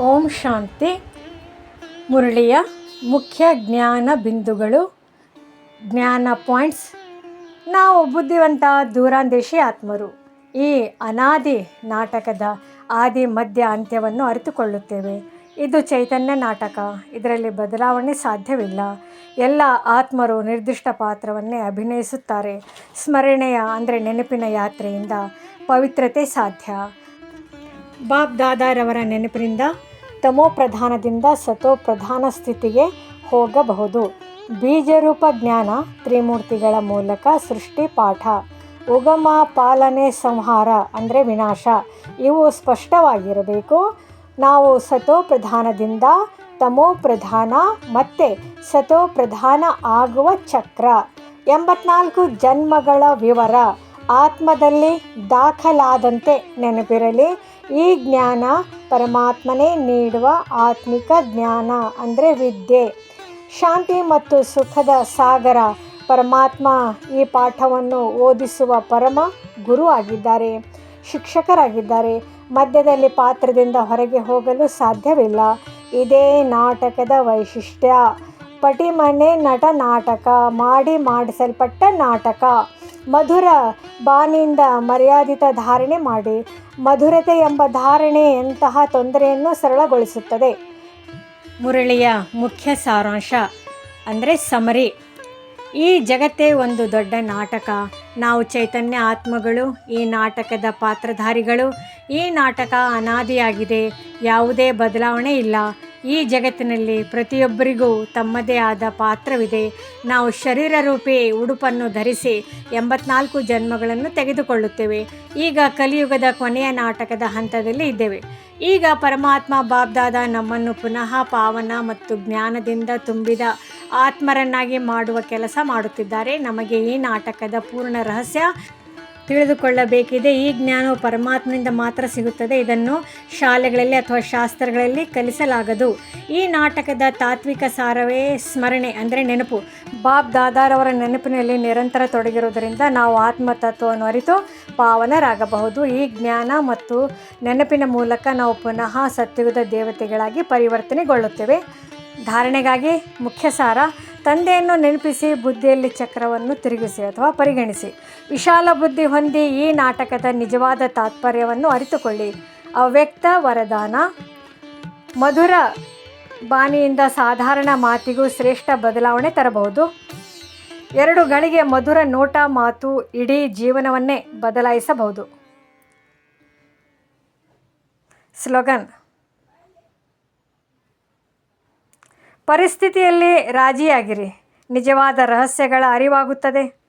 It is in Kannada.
ಓಂ ಶಾಂತಿ. ಮುರಳಿಯ ಮುಖ್ಯ ಜ್ಞಾನ ಬಿಂದುಗಳು, ಜ್ಞಾನ ಪಾಯಿಂಟ್ಸ್. ನಾವು ಬುದ್ಧಿವಂತ ದೂರಾಂದೇಶಿ ಆತ್ಮರು. ಈ ಅನಾದಿ ನಾಟಕದ ಆದಿ ಮಧ್ಯ ಅಂತ್ಯವನ್ನು ಅರಿತುಕೊಳ್ಳುತ್ತೇವೆ. ಇದು ಚೈತನ್ಯ ನಾಟಕ. ಇದರಲ್ಲಿ ಬದಲಾವಣೆ ಸಾಧ್ಯವಿಲ್ಲ. ಎಲ್ಲ ಆತ್ಮರು ನಿರ್ದಿಷ್ಟ ಪಾತ್ರವನ್ನೇ ಅಭಿನಯಿಸುತ್ತಾರೆ. ಸ್ಮರಣೆಯ ಅಂದರೆ ನೆನಪಿನ ಯಾತ್ರೆಯಿಂದ ಪವಿತ್ರತೆ ಸಾಧ್ಯ. ಬಾಬ್ ದಾದಾರವರ ನೆನಪಿನಿಂದ ತಮೋ ಪ್ರಧಾನದಿಂದ ಸತೋ ಪ್ರಧಾನ ಸ್ಥಿತಿಗೆ ಹೋಗಬಹುದು. ಬೀಜರೂಪ ಜ್ಞಾನ ತ್ರಿಮೂರ್ತಿಗಳ ಮೂಲಕ ಸೃಷ್ಟಿ ಪಾಠ. ಉಗಮ ಪಾಲನೆ ಸಂಹಾರ ಅಂದರೆ ವಿನಾಶ. ಇವು ಸ್ಪಷ್ಟವಾಗಿರಬೇಕು. ನಾವು ಸತೋ ಪ್ರಧಾನದಿಂದ ತಮೋ ಪ್ರಧಾನ ಮತ್ತು ಸತೋ ಪ್ರಧಾನ ಆಗುವ ಚಕ್ರ. ಎಂಬತ್ನಾಲ್ಕು ಜನ್ಮಗಳ ವಿವರ. ಆತ್ಮದಲ್ಲಿ ದಾಖಲಾದಂತೆ ನೆನಪಿರಲಿ, ಈ ಜ್ಞಾನ ಪರಮಾತ್ಮನೇ ನೀಡುವ ಆತ್ಮಿಕ ಜ್ಞಾನ ಅಂದರೆ ವಿದ್ಯೆ. ಶಾಂತಿ ಮತ್ತು ಸುಖದ ಸಾಗರ ಪರಮಾತ್ಮ ಈ ಪಾಠವನ್ನು ಓದಿಸುವ ಪರಮ ಗುರು ಆಗಿದ್ದಾರೆ, ಶಿಕ್ಷಕರಾಗಿದ್ದಾರೆ. ಮಧ್ಯದಲ್ಲಿ ಪಾತ್ರದಿಂದ ಹೊರಗೆ ಹೋಗಲು ಸಾಧ್ಯವಿಲ್ಲ. ಇದೇ ನಾಟಕದ ವೈಶಿಷ್ಟ್ಯ. ಪಟಿಮನೆ ನಟ ನಾಟಕ, ಮಾಡಿ ಮಾಡಿಸಲ್ಪಟ್ಟ ನಾಟಕ. ಮಧುರ ಬಾನಿಯಿಂದ ಮರ್ಯಾದಿತ ಧಾರಣೆ ಮಾಡಿ, ಮಧುರತೆ ಎಂಬ ಧಾರಣೆ ಎಂತಹ ತೊಂದರೆಯನ್ನು ಸರಳಗೊಳಿಸುತ್ತದೆ. ಮುರಳಿಯ ಮುಖ್ಯ ಸಾರಾಂಶ ಅಂದರೆ ಸಮರಿ. ಈ ಜಗತ್ತೇ ಒಂದು ದೊಡ್ಡ ನಾಟಕ. ನಾವು ಚೈತನ್ಯ ಆತ್ಮಗಳು, ಈ ನಾಟಕದ ಪಾತ್ರಧಾರಿಗಳು, ಈ ನಾಟಕ ಅನಾದಿಯಾಗಿದೆ. ಯಾವುದೇ ಬದಲಾವಣೆ ಇಲ್ಲ. ಈ ಜಗತ್ತಿನಲ್ಲಿ ಪ್ರತಿಯೊಬ್ಬರಿಗೂ ತಮ್ಮದೇ ಆದ ಪಾತ್ರವಿದೆ. ನಾವು ಶರೀರ ರೂಪಿ ಉಡುಪನ್ನು ಧರಿಸಿ ಎಂಬತ್ನಾಲ್ಕು ಜನ್ಮಗಳನ್ನು ತೆಗೆದುಕೊಳ್ಳುತ್ತೇವೆ. ಈಗ ಕಲಿಯುಗದ ಕೊನೆಯ ನಾಟಕದ ಹಂತದಲ್ಲಿ ಇದ್ದೇವೆ. ಈಗ ಪರಮಾತ್ಮ ಬಾಬ್ದಾದ ನಮ್ಮನ್ನು ಪುನಃ ಪಾವನ ಮತ್ತು ಜ್ಞಾನದಿಂದ ತುಂಬಿದ ಆತ್ಮರನ್ನಾಗಿ ಮಾಡುವ ಕೆಲಸ ಮಾಡುತ್ತಿದ್ದಾರೆ. ನಮಗೆ ಈ ನಾಟಕದ ಪೂರ್ಣ ರಹಸ್ಯ ತಿಳಿದುಕೊಳ್ಳಬೇಕಿದೆ. ಈ ಜ್ಞಾನವು ಪರಮಾತ್ಮನಿಂದ ಮಾತ್ರ ಸಿಗುತ್ತದೆ. ಇದನ್ನು ಶಾಲೆಗಳಲ್ಲಿ ಅಥವಾ ಶಾಸ್ತ್ರಗಳಲ್ಲಿ ಕಲಿಸಲಾಗದು. ಈ ನಾಟಕದ ತಾತ್ವಿಕ ಸಾರವೇ ಸ್ಮರಣೆ ಅಂದರೆ ನೆನಪು. ಬಾಬ್ ದಾದಾರವರ ನೆನಪಿನಲ್ಲಿ ನಿರಂತರ ತೊಡಗಿರುವುದರಿಂದ ನಾವು ಆತ್ಮತತ್ವವನ್ನು ಅರಿತು ಪಾವನರಾಗಬಹುದು. ಈ ಜ್ಞಾನ ಮತ್ತು ನೆನಪಿನ ಮೂಲಕ ನಾವು ಪುನಃ ಸತ್ಯುಗದ ದೇವತೆಗಳಾಗಿ ಪರಿವರ್ತನೆಗೊಳ್ಳುತ್ತೇವೆ. ಧಾರಣೆಗಾಗಿ ಮುಖ್ಯ ಸಾರ ತಂದೆಯನ್ನು ನೆನಪಿಸಿ, ಬುದ್ಧಿಯಲ್ಲಿ ಚಕ್ರವನ್ನು ತಿರುಗಿಸಿ ಅಥವಾ ಪರಿಗಣಿಸಿ. ವಿಶಾಲ ಬುದ್ಧಿ ಹೊಂದಿ ಈ ನಾಟಕದ ನಿಜವಾದ ತಾತ್ಪರ್ಯವನ್ನು ಅರಿತುಕೊಳ್ಳಿ. ಅವ್ಯಕ್ತ ವರದಾನ. ಮಧುರ ಬಾನಿಯಿಂದ ಸಾಧಾರಣ ಮಾತಿಗೂ ಶ್ರೇಷ್ಠ ಬದಲಾವಣೆ ತರಬಹುದು. ಎರಡು ಗಳಿಗೆ ಮಧುರ ನೋಟ ಮಾತು ಇಡೀ ಜೀವನವನ್ನೇ ಬದಲಾಯಿಸಬಹುದು. ಸ್ಲೋಗನ್. ಪರಿಸ್ಥಿತಿಯಲ್ಲಿ ರಾಜಿಯಾಗಿರಿ. ನಿಜವಾದ ರಹಸ್ಯಗಳ ಅರಿವಾಗುತ್ತದೆ.